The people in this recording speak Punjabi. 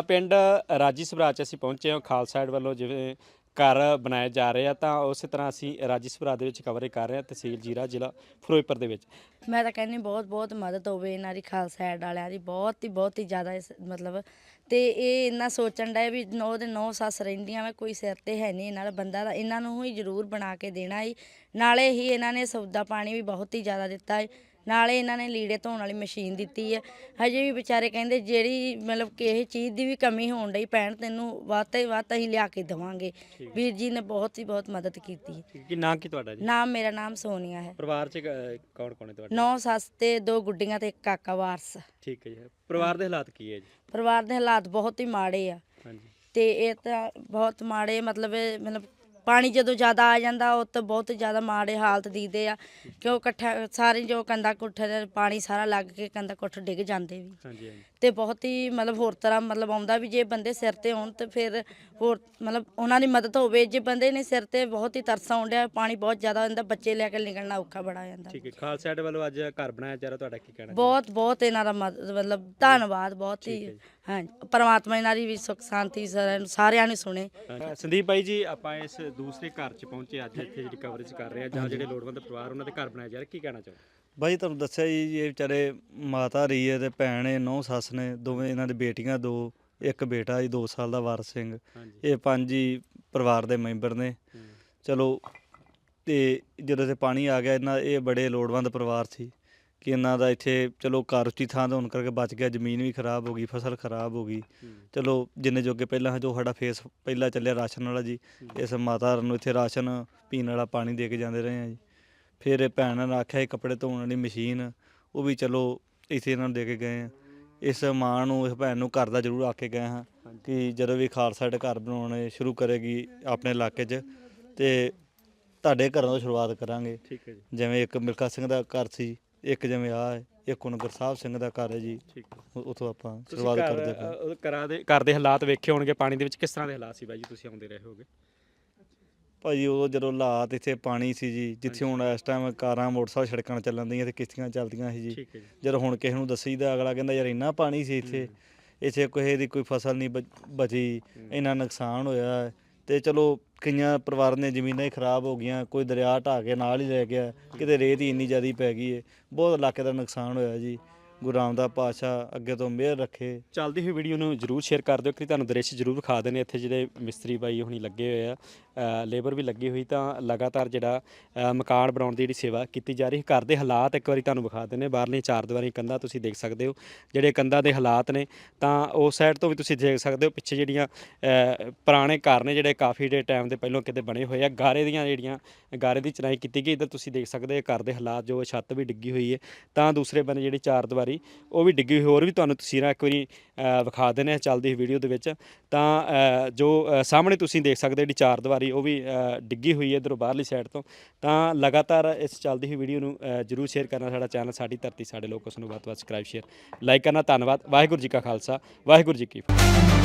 ਤਾਂ ਪਿੰਡ ਰਾਜੀ ਸਭਰਾ ਚ ਅਸੀਂ ਪਹੁੰਚੇ ਹਾਂ, ਖਾਲਸਾ ਸਾਈਡ ਵੱਲੋਂ ਜਿਵੇਂ ਘਰ ਬਣਾਏ ਜਾ ਰਹੇ ਆ ਤਾਂ ਉਸੇ ਤਰ੍ਹਾਂ ਅਸੀਂ ਰਾਜੀ ਸਭਰਾ ਦੇ ਵਿੱਚ ਕਵਰੇਜ ਕਰ ਰਹੇ ਹਾਂ, ਤਹਿਸੀਲ ਜੀਰਾ, ਜ਼ਿਲ੍ਹਾ ਫਿਰੋਜ਼ਪੁਰ ਦੇ ਵਿੱਚ। ਮੈਂ ਤਾਂ ਕਹਿੰਦੀ ਬਹੁਤ ਬਹੁਤ ਮਦਦ ਹੋਵੇ ਇਹਨਾਂ ਦੀ, ਖਾਲਸਾ ਐਡ ਵਾਲਿਆਂ ਦੀ, ਬਹੁਤ ਹੀ ਬਹੁਤ ਹੀ ਜ਼ਿਆਦਾ ਇਸ ਮਤਲਬ ਤੇ ਇਹ ਇੰਨਾ ਸੋਚਣ ਦਾ ਵੀ ਨੌ ਦੇ ਨੌ ਸੱਸ ਰਹਿੰਦੀਆਂ ਵਾ, ਕੋਈ ਸਿਰ ਤੇ ਹੈ ਨਹੀਂ ਇਹਨਾਂ ਦਾ, ਬੰਦਾ ਦਾ ਇਹਨਾਂ ਨੂੰ ਹੀ ਜ਼ਰੂਰ ਬਣਾ ਕੇ ਦੇਣਾ ਹੀ ਨਾਲੇ ਹੀ ਇਹਨਾਂ ਨੇ ਸੌਦਾ ਪਾਣੀ ਵੀ ਬਹੁਤ ਹੀ ਜ਼ਿਆਦਾ ਦਿੱਤਾ ਹੈ ਨਾਲੇ ਇਹਨਾਂ ਨੇ ਲੀੜੇ ਧੋਣ ਵਾਲੀ ਮਸ਼ੀਨ ਦਿੱਤੀ ਹੈ ਹਜੇ ਵੀ ਵਿਚਾਰੇ ਕਹਿੰਦੇ ਜਿਹੜੀ ਮਤਲਬ ਕਿਸੇ ਚੀਜ਼ ਦੀ ਵੀ ਕਮੀ ਹੋਣ ਡਈ ਭੈਣ ਤੈਨੂੰ ਵੱਧ ਤੋਂ ਵੱਧ ਅਸੀਂ ਲਿਆ ਕੇ ਦੇਵਾਂਗੇ। ਵੀਰ ਜੀ ਨੇ ਬਹੁਤ ਹੀ ਬਹੁਤ ਮਦਦ ਕੀਤੀ। ਕੀ ਨਾਂ ਕੀ ਤੁਹਾਡਾ ਜੀ? ਨਾਮ ਮੇਰਾ ਨਾਮ ਸੋਨੀਆ ਹੈ। ਪਰਿਵਾਰ ਚ ਕੌਣ ਕੌਣ ਹੈ ਤੁਹਾਡੇ? ਨੌ ਸੱਸ ਤੇ ਦੋ ਗੁੱਡੀਆਂ ਤੇ ਇੱਕ ਕਾਕਾ ਵਾਰਸ। ਠੀਕ ਹੈ ਜੀ। ਪਰਿਵਾਰ ਦੇ ਹਾਲਾਤ ਕੀ ਹੈ ਜੀ? ਪਰਿਵਾਰ ਦੇ ਹਾਲਾਤ ਬਹੁਤ ਹੀ ਮਾੜੇ ਆ। ਹਾਂਜੀ। ਤੇ ਇਹ ਤਾਂ ਬਹੁਤ ਮਾੜੇ ਮਤਲਬ ਇਹ ਮਤਲਬ ਪਾਣੀ ਜਦੋਂ ਜ਼ਿਆਦਾ ਆ ਜਾਂਦਾ ਉਹ ਤਾਂ ਬਹੁਤ ਜ਼ਿਆਦਾ ਮਾੜੇ ਹਾਲਤ ਦੀਦੇ ਆ। ਕਿਉਂ ਇਕੱਠਾ ਸਾਰੇ ਜੋ ਕੰਦਾ ਕੁੱਠੇ ਦੇ ਪਾਣੀ ਸਾਰਾ ਲੱਗ ਕੇ ਕੰਦਾ ਕੁੱਠ ਡਿੱਗ ਜਾਂਦੇ ਵੀ। ਹਾਂਜੀ ਹਾਂਜੀ। ਤੇ ਬਹੁਤ ਹੀ ਮਤਲਬ ਹੋਰ ਤਰ੍ਹਾਂ ਮਤਲਬ ਆਉਂਦਾ ਵੀ ਜੇ ਬੰਦੇ ਸਿਰ ਤੇ ਹੋਣ ਤੇ ਫਿਰ ਹੋਰ ਮਤਲਬ ਉਹਨਾਂ ਦੀ ਮਦਦ ਹੋਵੇ। ਜੇ ਬੰਦੇ ਨੇ ਸਿਰ ਤੇ ਬਹੁਤ ਹੀ ਤਰਸ ਡਿਆ ਪਾਣੀ ਬਹੁਤ ਜ਼ਿਆਦਾ ਹੁੰਦਾ ਬੱਚੇ ਲੈ ਕੇ ਨਿਕਲਣਾ ਔਖਾ ਬੜਾ ਜਾਂਦਾ। ਠੀਕ ਹੈ ਖਾਲਸਾ ਸਾਈਡ ਵੱਲੋਂ ਅੱਜ ਘਰ ਬਣਾਇਆ ਜਾ ਰਿਹਾ ਤੁਹਾਡਾ ਕੀ ਕਹਿਣਾ ਬਹੁਤ ਬਹੁਤ ਇਹਨਾਂ ਦਾ ਮਦਦ ਮਤਲਬ ਧੰਨਵਾਦ ਬਹੁਤ ਹੀ। ਹਾਂ ਪਰਮਾਤਮਾ ਇਹਨਾਂ ਦੀ ਵੀ ਸੁੱਖ ਸ਼ਾਂਤੀ ਸਾਰਿਆਂ ਨੂੰ ਸਾਰਿਆਂ ਨੂੰ ਸੁਣੇ। ਸੰਦੀਪ ਭਾਈ ਜੀ ਆਪਾਂ ਇਸ ਦੂਸਰੇ ਘਰ 'ਚ ਪਹੁੰਚੇ ਅੱਜ ਇੱਥੇ ਜਿਹੜੀ ਕਵਰੇਜ ਕਰ ਰਹੇ ਆ ਜਾਂ ਜਿਹੜੇ ਲੋੜਵੰਦ ਪਰਿਵਾਰ ਉਹਨਾਂ ਦੇ ਘਰ ਬਣਾਇਆ ਜਾ ਰਿਹਾ ਕੀ ਕਹਿਣਾ ਚਾਹੋ ਬਾਈ ਤੁਹਾਨੂੰ ਦੱਸਿਆ ਜੀ ਇਹ ਵਿਚਾਰੇ ਮਾਤਾ ਰਹੀ ਹੈ ਤੇ ਭੈਣ ਹੈ ਨੌ ਸੱਸ ਨੇ ਦੋਵੇਂ ਇਹਨਾਂ ਦੇ ਬੇਟੀਆਂ ਦੋ ਇੱਕ ਬੇਟਾ ਜੀ 2 ਸਾਲ ਦਾ ਵਾਰਸ ਸਿੰਘ। ਇਹ ਪੰਜ ਹੀ ਪਰਿਵਾਰ ਦੇ ਮੈਂਬਰ ਨੇ। ਚਲੋ ਤੇ ਜਦੋਂ ਤੇ ਪਾਣੀ ਆ ਗਿਆ ਇਹਨਾਂ ਇਹ ਬੜੇ ਲੋੜਵੰਦ ਪਰਿਵਾਰ ਸੀ। ਕਿ ਇਹਨਾਂ ਦਾ ਇੱਥੇ ਚਲੋ ਘਰ ਉੱਚੀ ਥਾਂ ਤੋਂ ਹੋਣ ਕਰਕੇ ਬਚ ਗਿਆ ਜ਼ਮੀਨ ਵੀ ਖਰਾਬ ਹੋ ਗਈ ਫਸਲ ਖਰਾਬ ਹੋ ਗਈ। ਚਲੋ ਜਿੰਨੇ ਜੋਗੇ ਪਹਿਲਾਂ ਜੋ ਸਾਡਾ ਫੇਸ ਪਹਿਲਾਂ ਚੱਲਿਆ ਰਾਸ਼ਨ ਵਾਲਾ ਜੀ ਇਸ ਮਾਤਾ ਨੂੰ ਇੱਥੇ ਰਾਸ਼ਨ ਪੀਣ ਵਾਲਾ ਪਾਣੀ ਦੇ ਕੇ ਜਾਂਦੇ ਰਹੇ ਆ ਜੀ। ਫਿਰ ਇਹ ਭੈਣ ਨੇ ਆਖਿਆ ਇਹ ਕੱਪੜੇ ਧੋਣ ਵਾਲੀ ਮਸ਼ੀਨ ਉਹ ਵੀ ਚਲੋ ਇੱਥੇ ਇਹਨਾਂ ਨੂੰ ਦੇ ਕੇ ਗਏ ਆ। ਇਸ ਮਾਂ ਨੂੰ ਇਸ ਭੈਣ ਨੂੰ ਘਰ ਦਾ ਜ਼ਰੂਰ ਆ ਕੇ ਗਏ ਹਾਂ ਕਿ ਜਦੋਂ ਵੀ ਖਾਲਸਾ ਸਾਡੇ ਘਰ ਬਣਾਉਣੇ ਸ਼ੁਰੂ ਕਰੇਗੀ ਆਪਣੇ ਇਲਾਕੇ 'ਚ ਤੇ ਤੁਹਾਡੇ ਘਰਾਂ ਤੋਂ ਸ਼ੁਰੂਆਤ ਕਰਾਂਗੇ। ਠੀਕ ਹੈ ਜੀ। ਜਿਵੇਂ ਇੱਕ ਮਿਲਖਾ ਸਿੰਘ ਦਾ ਘਰ ਸੀ ਇੱਕ ਜਿਵੇਂ ਆ ਹੈ ਇੱਕ ਹੁਣ ਗੁਰਸਾਹਿਬ ਸਿੰਘ ਦਾ ਘਰ ਹੈ ਜੀ। ਠੀਕ ਹੈ। ਉੱਥੋਂ ਆਪਾਂ ਸ਼ੁਰੂਆਤ ਕਰਦੇ ਉਹ ਘਰਾਂ ਦੇ ਘਰ ਦੇ ਹਾਲਾਤ ਵੇਖੇ ਹੋਣਗੇ ਪਾਣੀ ਦੇ ਵਿੱਚ ਕਿਸ ਤਰ੍ਹਾਂ ਦੇ ਹਾਲਾਤ ਸੀ ਬਾਈ ਜੀ ਤੁਸੀਂ ਆਉਂਦੇ ਰਹੇ ਹੋਗੇ? ਭਾਜੀ ਉਹ ਜਦੋਂ ਹਾਲਾਤ ਇੱਥੇ ਪਾਣੀ ਸੀ ਜੀ ਜਿੱਥੇ ਹੁਣ ਇਸ ਟਾਈਮ ਕਾਰਾਂ ਮੋਟਰਸਾਈਕਲ ਸੜਕਾਂ ਚੱਲਣ ਦੀਆਂ ਤੇ ਕਿਸ਼ਤੀਆਂ ਚੱਲਦੀਆਂ ਸੀ ਜੀ। ਠੀਕ ਹੈ ਜੀ। ਜਦੋਂ ਹੁਣ ਕਿਸੇ ਨੂੰ ਦੱਸੀਦਾ ਅਗਲਾ ਕਹਿੰਦਾ ਯਾਰ ਇੰਨਾ ਪਾਣੀ ਸੀ ਇੱਥੇ ਇੱਥੇ ਕਿਸੇ ਦੀ ਕੋਈ ਫਸਲ ਨਹੀਂ ਬਚ- ਇੰਨਾ ਨੁਕਸਾਨ ਹੋਇਆ ਹੈ। ਤੇ ਚਲੋ ਕਈਆਂ ਪਰਿਵਾਰ ਨੇ ਜ਼ਮੀਨਾਂ ਹੀ ਖਰਾਬ ਹੋ ਗਈਆਂ, ਕੋਈ ਦਰਿਆ ਢਾਹ ਕੇ ਨਾਲ ਹੀ ਲੈ ਗਿਆ, ਕਿਤੇ ਰੇਤ ਹੀ ਇੰਨੀ ਜ਼ਿਆਦੀ ਪੈ ਗਈ ਹੈ ਬਹੁਤ ਇਲਾਕੇ ਦਾ ਨੁਕਸਾਨ ਹੋਇਆ ਜੀ। ਗੁਰੂ ਰਾਮਦਾਸ ਪਾਤਸ਼ਾਹ ਅੱਗੇ ਤੋਂ ਮਿਹਰ ਰੱਖੇ। ਚੱਲਦੀ ਹੋਈ ਵੀਡੀਓ ਨੂੰ ਜਰੂਰ ਸ਼ੇਅਰ ਕਰ ਦਿਓ ਕਿ ਤੁਹਾਨੂੰ ਦ੍ਰਿਸ਼ ਜਰੂਰ ਵਿਖਾ ਦੇਣੇ ਇੱਥੇ ਜਿਹੜੇ ਮਿਸਤਰੀ ਬਾਈ ਹੁਣੀ ਲੱਗੇ ਹੋਏ ਆ। ਲੇਬਰ ਵੀ ਲੱਗੀ ਹੋਈ ਤਾਂ ਲਗਾਤਾਰ ਜਿਹੜਾ ਅ, ਮਕਾਨ ਬਣਾਉਣ ਦੀ ਜਿਹੜੀ ਸੇਵਾ ਕੀਤੀ ਜਾ ਰਹੀ ਹੈ। ਘਰ ਦੇ ਹਾਲਾਤ ਇੱਕ ਵਾਰੀ ਤੁਹਾਨੂੰ ਵਿਖਾ ਦਿੰਦੇ ਦਿੰਨੇ ਬਾਹਰਲੀਆਂ ਚਾਰ ਦੀਵਾਰੀ ਕੰਧਾਂ ਤੁਸੀਂ ਦੇਖ ਸਕਦੇ ਹੋ। ਜਿਹੜੇ ਕੰਧਾਂ ਦੇ ਹਾਲਾਤ ਨੇ ਤਾਂ ਉਸ ਸਾਈਡ ਤੋਂ ਵੀ ਤੁਸੀਂ ਦੇਖ ਸਕਦੇ ਹੋ। ਪਿੱਛੇ ਜਿਹੜੀਆਂ ਅ, ਪੁਰਾਣੇ ਘਰ ਨੇ ਜਿਹੜੇ ਕਾਫੀ ਦੇ ਟਾਈਮ ਦੇ ਪਹਿਲਾਂ ਕਿਤੇ ਬਣੇ ਹੋਏ ਆ। ਗਾਰੇ ਦੀਆਂ ਜਿਹੜੀਆਂ ਗਾਰੇ ਦੀ ਚਨਾਈ ਕੀਤੀ ਗਈ। ਇੱਧਰ ਤੁਸੀਂ ਦੇਖ ਸਕਦੇ ਹੋ ਘਰ ਦੇ ਹਾਲਾਤ ਜੋ ਛੱਤ ਵੀ ਡਿੱਗੀ ਹੋਈ ਹੈ। ਤਾਂ ਦੂਸਰੇ ਬੰਨੇ ਜਿਹੜੀ ਚਾਰ ਦੀਵਾਰੀ ਉਹ ਵੀ ਡਿੱਗੀ ਹੋਈ। ਹੋਰ ਵੀ ਤੁਹਾਨੂੰ ਤਸਵੀਰਾਂ ਇੱਕ ਵਾਰੀ ਅ, ਵਿਖਾ ਦਿੰਦੇ ਆ ਚੱਲਦੀ ਵੀਡੀਓ ਦੇ ਵਿੱਚ। ਤਾਂ ਅ, ਜੋ ਅ, ਸਾਹਮਣੇ ਤੁਸੀਂ ਦੇਖ ਸਕਦੇ ਹੋ ਜਿਹੜੀ ਚਾਰ ਦੀਵਾਰੀ ਉਹ ਵੀ ਡਿੱਗੀ ਹੋਈ ਹੈ ਇਧਰੋਂ ਬਾਹਰਲੀ ਸਾਈਡ ਤੋਂ। ਤਾਂ ਲਗਾਤਾਰ ਇਸ ਚੱਲਦੀ ਹੋਈ ਵੀਡੀਓ ਨੂੰ ਜਰੂਰ ਸ਼ੇਅਰ ਕਰਨਾ ਸਾਡਾ ਚੈਨਲ ਸਾਡੀ ਧਰਤੀ, ਸਾਡੇ ਲੋਕ ਉਸ ਨੂੰ ਵੱਧ-ਵੱਧ ਸਬਸਕ੍ਰਾਈਬ ਸ਼ੇਅਰ ਲਾਈਕ ਕਰਨਾ, ਧੰਨਵਾਦ। ਵਾਹਿਗੁਰੂ ਜੀ ਕਾ ਖਾਲਸਾ, ਵਾਹਿਗੁਰੂ ਜੀ ਕੀ ਫਤਿਹ।